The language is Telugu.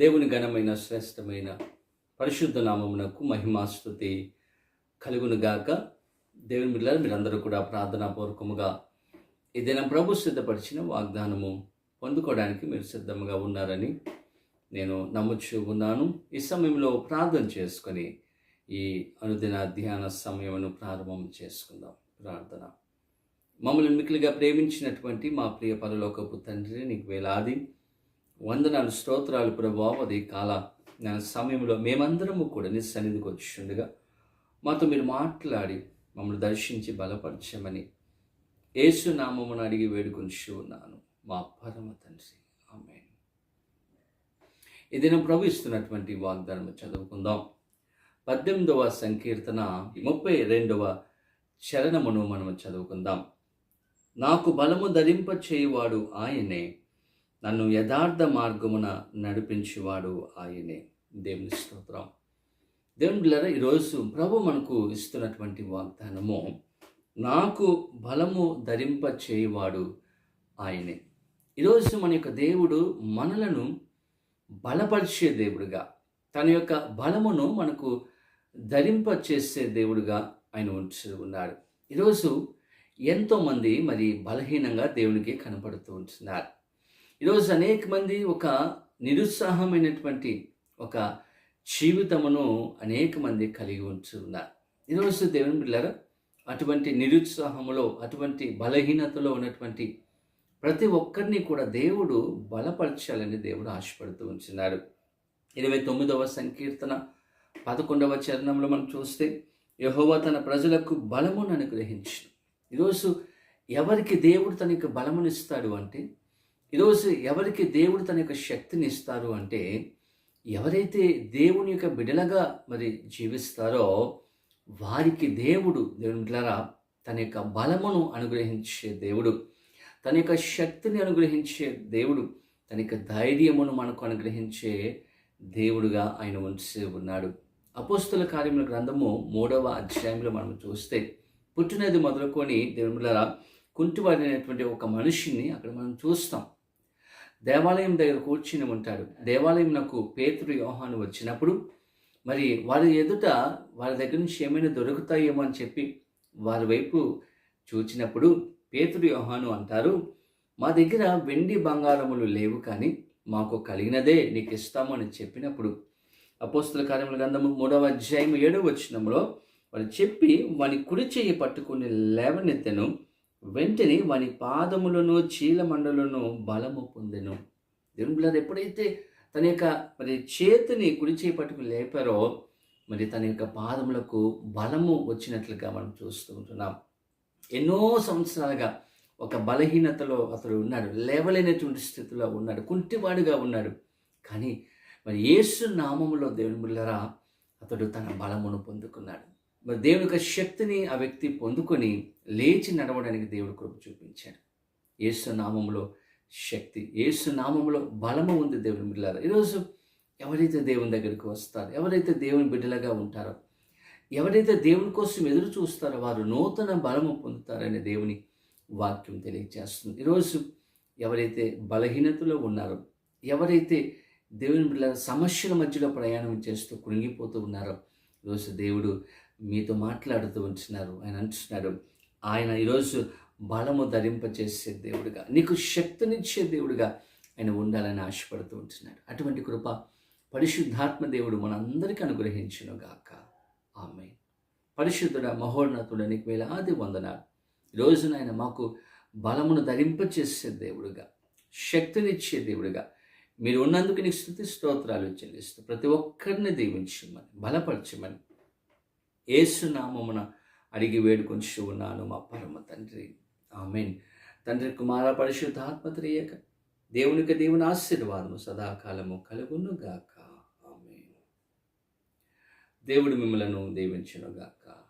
దేవుని ఘనమైన శ్రేష్టమైన పరిశుద్ధ నామమునకు మహిమాస్తుతి కలుగునుగాక దేవుని బిడ్డలు మీరందరూ కూడా ప్రార్థనాపూర్వకముగా ఏదైనా ప్రభు సిద్ధపరిచిన వాగ్దానము పొందుకోవడానికి మీరు సిద్ధంగా ఉన్నారని నేను నమ్ముచు ఉన్నాను. ఈ సమయంలో ప్రార్థన చేసుకొని ఈ అనుదిన ధ్యాన సమయమును ప్రారంభం చేసుకుందాం. ప్రార్థన. మమ్మల్ని మిక్కిలిగా ప్రేమించినటువంటి మా ప్రియ పరలోకపు తండ్రి నీకు వేలాది వందనాలు స్తోత్రాలు ప్రభావం అది కాల నా సమయంలో మేమందరము కూడా నీ సన్నిధికి వచ్చిండగా. మాతో మీరు మాట్లాడి మమ్మల్ని దర్శించి బలపరచమని ఏసునామమును అడిగి వేడుకొనిస్తూ ఉన్నాను. మా పరమ తండ్రి. ఆమె ఇది నేను ప్రభు ఇస్తున్నటువంటి వాగ్దానం చదువుకుందాం. పద్దెనిమిదవ సంకీర్తన ముప్పై రెండవ చరణమును మనం చదువుకుందాం. నాకు బలము ధరింప చేయువాడు ఆయనే నన్ను యథార్థ మార్గమున నడిపించేవాడు ఆయనే. దేవుని స్తోత్రం. దేవుని బిళ్ళరా ఈరోజు ప్రభు మనకు ఇస్తున్నటువంటి వాగ్దానము నాకు బలము ధరింప చేయువాడు ఆయనే. ఈరోజు మన యొక్క దేవుడు మనలను బలపరిచే దేవుడుగా తన యొక్క బలమును మనకు ధరింప చేసే దేవుడుగా ఆయన ఉంచి ఉన్నాడు. ఈరోజు ఎంతోమంది మరి బలహీనంగా దేవునికి కనపడుతూ ఉంటున్నారు. ఈరోజు అనేక మంది ఒక నిరుత్సాహమైనటువంటి ఒక జీవితమును అనేక మంది కలిగి ఉంటున్నారు ఈరోజు దేవుని బిళ్ళారా అటువంటి నిరుత్సాహములో అటువంటి బలహీనతలో ఉన్నటువంటి ప్రతి ఒక్కరిని కూడా దేవుడు బలపరచాలని దేవుడు ఆశపడుతూ ఉంటున్నాడు ఇరవై తొమ్మిదవ సంకీర్తన పదకొండవ చరణంలో మనం చూస్తే యహోవ తన ప్రజలకు బలమును అనుగ్రహించు ఈరోజు ఎవరికి దేవుడు తనకి బలమునిస్తాడు అంటే ఈరోజు ఎవరికి దేవుడు తన యొక్క శక్తిని ఇస్తారు అంటే ఎవరైతే దేవుని యొక్క బిడలగా మరి జీవిస్తారో వారికి దేవుడు దేవుని బిడ్డలారా తన యొక్క బలమును అనుగ్రహించే దేవుడు తన యొక్క శక్తిని అనుగ్రహించే దేవుడు తన యొక్క ధైర్యమును మనకు అనుగ్రహించే దేవుడుగా ఆయన ఉంచి ఉన్నాడు. అపోస్తుల కార్యముల గ్రంథము మూడవ అధ్యాయంలో మనం చూస్తే పుట్టినది మొదలుకొని దేవుడులారా కుంటివాడినటువంటి ఒక మనిషిని అక్కడ మనం చూస్తాం. దేవాలయం దగ్గర కూర్చుని ఉంటాడు. దేవాలయం నాకు పేతురు యోహాను వచ్చినప్పుడు మరి వారి ఎదుట వారి దగ్గర నుంచి ఏమైనా దొరుకుతాయేమో అని చెప్పి వారి వైపు చూచినప్పుడు పేతురు యోహాను అంటారు మా దగ్గర వెండి బంగారములు లేవు కానీ మాకు కలిగినదే నీకు ఇస్తాము అని చెప్పినప్పుడు అపోస్తుల కార్యముల గ్రంథము మూడవ అధ్యాయం ఏడవ వచ్చినంలో వారు చెప్పి వాని కుడి చెయ్యి పట్టుకుని లేవనెత్తెను వెంటనే వాని పాదములను చీలమండలను బలము పొందెను. దేవుని బిడ్డలారా, ఎప్పుడైతే తన యొక్క మరి చేతిని కుడి చేయి పట్టుకుని లేపారో మరి తన యొక్క పాదములకు బలము వచ్చినట్లుగా మనం చూస్తూ ఉంటున్నాం. ఎన్నో సంవత్సరాలుగా ఒక బలహీనతలో అతడు ఉన్నాడు లేవలేనటువంటి స్థితిలో ఉన్నాడు కుంటివాడుగా ఉన్నాడు. కానీ మరి యేసు నామములో దేవుని బిళ్ళరా అతడు తన బలమును పొందుకున్నాడు. మరి దేవుని యొక్క శక్తిని ఆ వ్యక్తి పొందుకొని లేచి నడవడానికి దేవుడు కృప చూపించాడు. ఏసునామంలో నామములో శక్తి ఏసునామంలో నామములో బలము ఉంది దేవుని బిడ్డలారా. ఈరోజు ఎవరైతే దేవుని దగ్గరికి వస్తారో ఎవరైతే దేవుని బిడ్డలుగా ఉంటారో ఎవరైతే దేవుని కోసం ఎదురు చూస్తారో వారు నూతన బలము పొందుతారనే దేవుని వాక్యం తెలియజేస్తుంది. ఈరోజు ఎవరైతే బలహీనతలో ఉన్నారో ఎవరైతే దేవుని బిడ్డల సమస్యల మధ్యలో ప్రయాణం చేస్తూ కృంగిపోతూ ఉన్నారో ఈరోజు దేవుడు మీతో మాట్లాడుతూ ఉంటున్నారు. ఆయన అంటున్నారు ఆయన ఈరోజు బలము ధరింపచేసే దేవుడుగా నీకు శక్తినిచ్చే దేవుడుగా ఆయన ఉండాలని ఆశపడుతూ ఉంటున్నాడు. అటువంటి కృప పరిశుద్ధాత్మ దేవుడు మనందరికీ అనుగ్రహించును గాక. ఆమె పరిశుద్ధుడ మహోన్నతుడ నీకు వేలాది వందనాలు. ఈరోజు మాకు బలమును ధరింపచేసే దేవుడుగా శక్తినిచ్చే దేవుడుగా మీరు ఉన్నందుకు నీకు స్థుతి స్తోత్రాలు చెల్లిస్తూ ప్రతి ఒక్కరిని దీవించమని బలపరచమని ఏసునామమున అడిగి వేడుకొంచు ఉన్నాను మా పరమ తండ్రి. ఆమెన్. తండ్రి కుమార పరిశుద్ధాత్మ త్రియక దేవునికి దేవుని ఆశీర్వాదము సదాకాలము కలుగును గాక ఆమెన్. దేవుడు మిమ్మలను దీవించును గాక